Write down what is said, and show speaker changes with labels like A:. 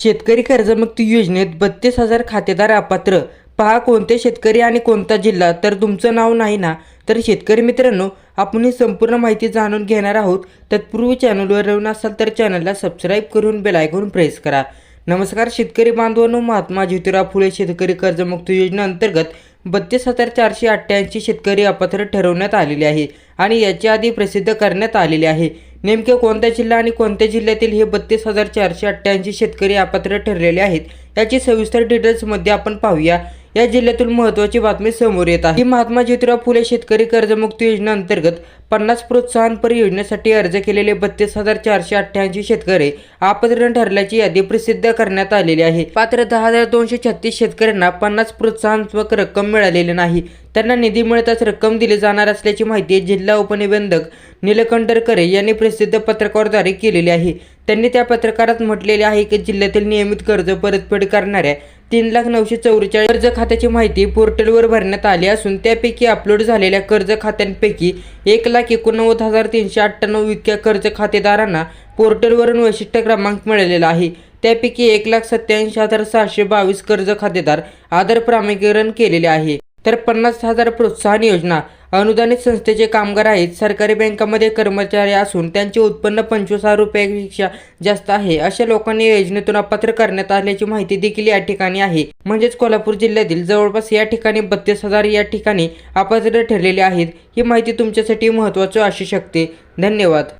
A: शेतकरी कर्जमुक्ती योजनेत बत्तीस हजार खातेदार अपात्र. पहा कोणते शेतकरी आणि कोणता जिल्हा? तर तुमचं नाव नाही ना? तर शेतकरी मित्रांनो आपण ही संपूर्ण माहिती जाणून घेणार आहोत. तत्पूर्वी चॅनलवर नवीन असाल तर चॅनलला सबस्क्राईब करून बेलायकॉन प्रेस करा. नमस्कार शेतकरी बांधवांनो महात्मा ज्योतिराव फुले शेतकरी कर्जमुक्ती योजनेअंतर्गत बत्तीस हजार चारशे अठ्ठ्याऐंशी शेतकरी अपात्र ठरवण्यात आलेले आहे आणि याच्या आधी प्रसिद्ध करण्यात आलेले आहे. नेमके कोणत्या जिल्हा आणि कोणत्या जिल्ह्यातील हे बत्तीस हजार चारशे अठ्ठ्याऐंशी शेतकरी अपात्र ठरलेले आहेत याची सविस्तर डिटेल्समध्ये आपण पाहूया. या जिल्ह्यातून महत्त्वाची बातमी समोर येत आहे. ही महात्मा ज्योतिराव फुले शेतकरी कर्जमुक्ती योजनेअंतर्गत पन्नास प्रोत्साहनपर योजनेसाठी अर्ज केलेले बत्तीस हजार चारशे अठ्ठ्याऐंशी शेतकरी आपत्रण ठरल्याची यादी प्रसिद्ध करण्यात आलेली आहे. पात्र दहा हजार दोनशे छत्तीस शेतकऱ्यांना पन्नास प्रोत्साहनात्मक रक्कम मिळालेली नाही. त्यांना निधी मिळताच रक्कम दिली जाणार असल्याची माहिती जिल्हा उपनिबंधक निलकंठरकरे यांनी प्रसिद्ध पत्रकाद्वारे केलेली आहे. त्यांनी त्या पत्रकारात म्हटलेले आहे की जिल्ह्यातील नियमित कर्ज परतफेड करणाऱ्या तीन लाख नऊशे चौवेचाळीस कर्ज खात्याची माहिती पोर्टलवर भरण्यात आली असून त्यापैकी अपलोड झालेल्या कर्ज खात्यांपैकी एक लाख एकोणनव्वद हजार तीनशे अठ्ठ्याण्णव इतक्या कर्ज खातेदारांना पोर्टलवरून वैशिष्ट्य क्रमांक मिळालेला आहे. त्यापैकी एक लाख सत्याऐंशी हजार सहाशे बावीस कर्ज खातेदार आधार प्रामाणीकरण केलेले आहे. तर पन्नास हजार प्रोत्साहन योजना. अनुदानित संस्थेचे कामगार आहेत. सरकारी बँकामध्ये कर्मचारी असून त्यांचे उत्पन्न पंचवीस हजार रुपयापेक्षा जास्त आहे. अशा लोकांनी योजनेतून अपात्र करण्यात आल्याची माहिती देखील या ठिकाणी आहे. म्हणजेच कोल्हापूर जिल्ह्यातील जवळपास या ठिकाणी बत्तीस हजार या ठिकाणी अपात्र ठरलेले आहेत. ही माहिती तुमच्यासाठी महत्त्वाची असू शकते. धन्यवाद.